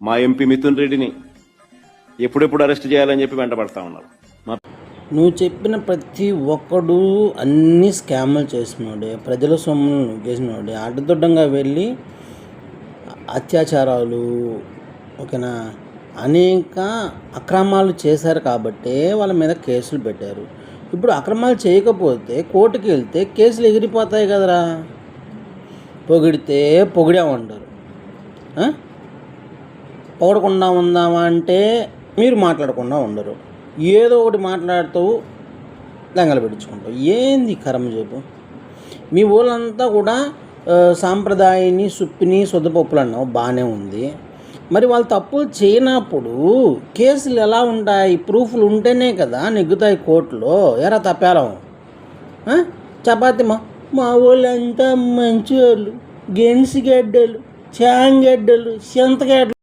మా ఎంపీ మిథున్ రెడ్డిని ఎప్పుడెప్పుడు అరెస్ట్ చేయాలని చెప్పి వెంటబడతా ఉన్నారు. నువ్వు చెప్పిన ప్రతి ఒక్కడు అన్ని స్కాములు చేసినోడే ప్రజల సొమ్మును నొగ్గేసినోడే అడ్డదొడ్డంగా వెళ్ళి అత్యాచారాలు ఓకేనా? అనేక అక్రమాలు చేశారు కాబట్టే వాళ్ళ మీద కేసులు పెట్టారు. ఇప్పుడు అక్రమాలు చేయకపోతే కోర్టుకి వెళ్తే కేసులు ఎగిరిపోతాయి కదరా? పొగిడితే పొగిడామంటారు. పొగడకుండా ఉందామా అంటే మీరు మాట్లాడకుండా ఉండరు. ఏదో ఒకటి మాట్లాడుతూ దంగలు పెట్టించుకుంటావు ఏంది కర్మ చెప్పు? మీ ఊళ్ళంతా కూడా సాంప్రదాయాన్ని సుప్పిని సొద్దపప్పులు అన్నావు. బాగానే ఉంది. మరి వాళ్ళు తప్పులు చేయనప్పుడు కేసులు ఎలా ఉంటాయి? ప్రూఫ్లు ఉంటేనే కదా నెగ్గుతాయి కోర్టులో. ఎరా తప్పేలం. చపాతి మా మా వాళ్ళంతా మంచి వాళ్ళు గెన్సిగడ్డలు చాంగడ్డలు చింతగడ్డలు